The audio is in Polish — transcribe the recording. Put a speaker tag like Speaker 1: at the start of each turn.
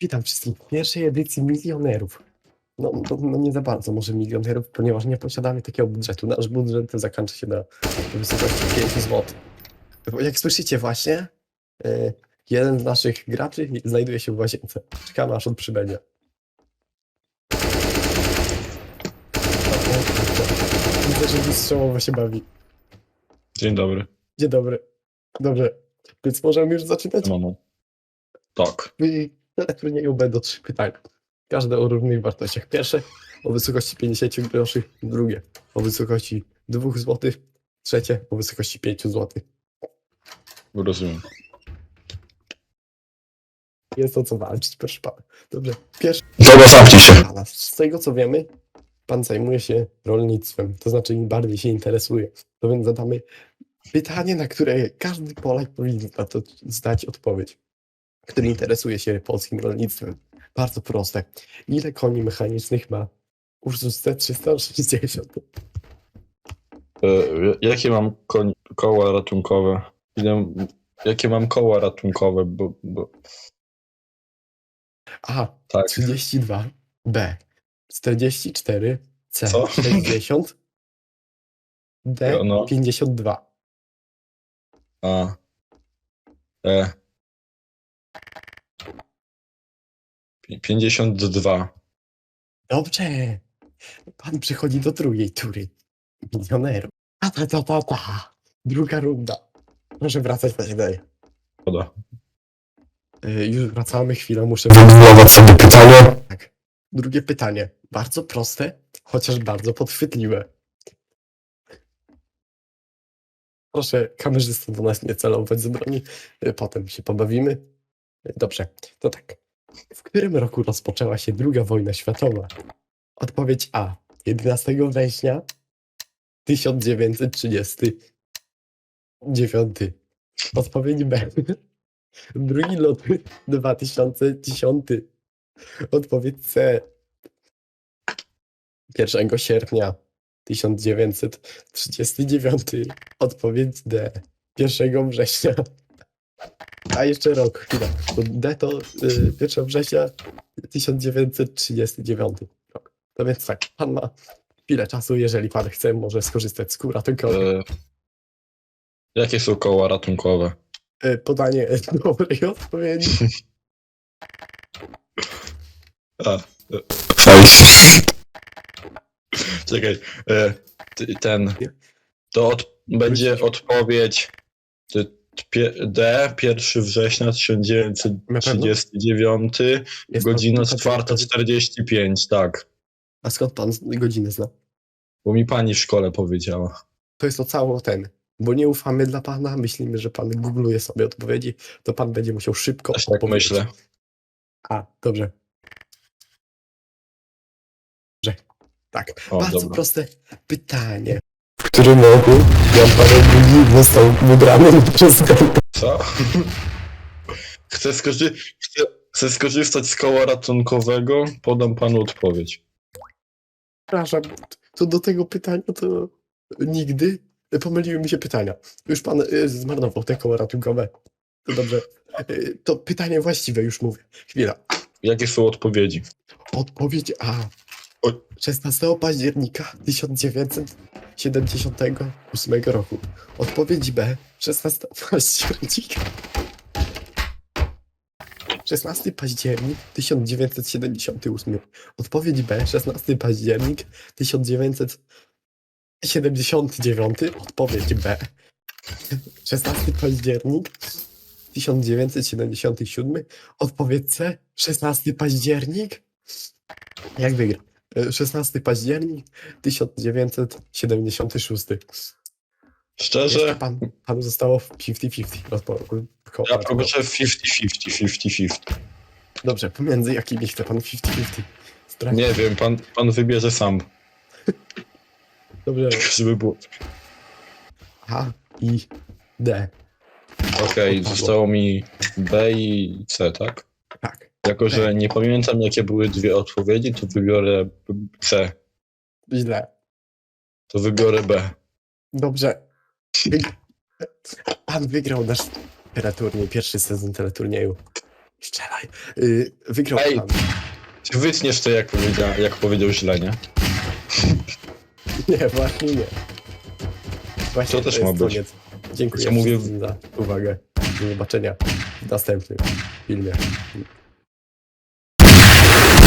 Speaker 1: Witam wszystkich w pierwszej edycji milionerów. No, no, no nie za bardzo może milionerów, ponieważ nie posiadamy takiego budżetu. Nasz budżet zakończy się na wysokości 5 zł. Jak słyszycie właśnie, e, jeden z naszych graczy znajduje się w łazience. Czekamy aż on przybędzie. Widzę, że wystrzałowo się bawi.
Speaker 2: Dzień dobry.
Speaker 1: Dzień dobry. Dobrze, więc możemy już zaczynać?
Speaker 2: Mamo. Tak.
Speaker 1: W turnieju będą trzy pytania. Każde o różnych wartościach. Pierwsze o wysokości 50 groszy, drugie o wysokości 2 zł, trzecie o wysokości 5 zł.
Speaker 2: Rozumiem.
Speaker 1: Jest o co walczyć, proszę pana. Dobrze, pierwszy
Speaker 2: Zabawcie się.
Speaker 1: pana. Z tego co wiemy, pan zajmuje się rolnictwem, to znaczy im bardziej się interesuje. To więc zadamy pytanie, na które każdy Polak powinien na to zdać odpowiedź, który interesuje się polskim rolnictwem. Bardzo proste. Ile koni mechanicznych ma Ursus C360?
Speaker 2: E, jakie mam koń, koła ratunkowe? Ile, jakie mam koła ratunkowe? Bo, bo
Speaker 1: A.
Speaker 2: tak.
Speaker 1: 32. B. 44. C.
Speaker 2: Co?
Speaker 1: 60. D.
Speaker 2: No.
Speaker 1: 52.
Speaker 2: A. E. Pi- 52.
Speaker 1: Dobrze. Pan przychodzi do drugiej tury. Milionerów. A ta, ta, ta, ta. Druga runda. Proszę wracać na siebie.
Speaker 2: Szkoda.
Speaker 1: Y, Już wracamy chwilę, muszę wybudować sobie pytanie. Tak. Drugie pytanie. Bardzo proste, chociaż bardzo podchwytliwe. Proszę kamerzysta do nas nie celować z broni. Y, Potem się pobawimy. Y, Dobrze, to tak. W którym roku rozpoczęła się II wojna światowa? Odpowiedź A. 11 września 1939. Odpowiedź B. Drugi lot 2010. Odpowiedź C. 1 sierpnia 1939. Odpowiedź D. 1 września. A jeszcze rok, chwila. Bo D to y, 1 września 1939 rok. To więc tak, pan ma chwilę czasu, jeżeli pan chce, może skorzystać z kura tylko
Speaker 2: E, jakie są koła ratunkowe?
Speaker 1: y, podanie dobrej odpowiedzi.
Speaker 2: A. E, face. Czekaj. E, ty- ten. To od, będzie odpowiedź ty- D, 1 września 1939,
Speaker 1: Jest pan-
Speaker 2: godzina
Speaker 1: pan-
Speaker 2: 4.45, tak.
Speaker 1: A skąd pan godzinę zna?
Speaker 2: Bo mi pani w szkole powiedziała.
Speaker 1: To jest to cało ten. Bo nie ufamy dla pana, myślimy, że pan googluje sobie odpowiedzi, to pan będzie musiał szybko
Speaker 2: Też tak myślę.
Speaker 1: A, dobrze. Dobrze. Tak.
Speaker 2: O,
Speaker 1: Bardzo
Speaker 2: dobra.
Speaker 1: proste pytanie. W którym roku Jan Paweł II został wybrany prezydentem?
Speaker 2: Co? Chcę, skorzy- chcę, chcę skorzystać z koła ratunkowego, podam panu odpowiedź.
Speaker 1: Przepraszam, to do tego pytania to nigdy pomyliły mi się pytania. Już pan y, zmarnował te koła ratunkowe. To dobrze. Y, To pytanie właściwe już mówię. Chwila.
Speaker 2: Jakie są odpowiedzi?
Speaker 1: Odpowiedź A.
Speaker 2: Oj.
Speaker 1: 16 października 1978 roku. Odpowiedź B. 16 października. 16 październik 1978. Odpowiedź B. 16 październik 1979. Odpowiedź B. 16 październik 1977. Odpowiedź C. 16 październik. Jak wygra? E, 16 październik 1976.
Speaker 2: Szczerze,
Speaker 1: Jeszcze pan, panu zostało 50-50 odpowiedź.
Speaker 2: ja proponuję 50-50, 50-50.
Speaker 1: Dobrze, pomiędzy jakimi chce pan 50-50? Sprawdź.
Speaker 2: Nie wiem, pan, pan wybierze sam,
Speaker 1: Dobrze,
Speaker 2: żeby było.
Speaker 1: A i D.
Speaker 2: Okej,
Speaker 1: Odpadło.
Speaker 2: zostało mi B i C, tak?
Speaker 1: Tak,
Speaker 2: Jako, że nie pamiętam jakie były dwie odpowiedzi, to wybiorę C.
Speaker 1: źle.
Speaker 2: To wybiorę B.
Speaker 1: Dobrze. Pan wygrał nasz teleturniej, pierwszy sezon teleturnieju. Strzelaj. Y, wygrał
Speaker 2: Ej.
Speaker 1: pan.
Speaker 2: Czy wytniesz to, jak powiedział, jak powiedział źle, nie?
Speaker 1: Nie, właśnie nie. Właśnie
Speaker 2: To też
Speaker 1: jest
Speaker 2: ma być.
Speaker 1: koniec. Dziękuję
Speaker 2: Ja mówię-
Speaker 1: wszystkim za uwagę. Do zobaczenia w następnym filmie.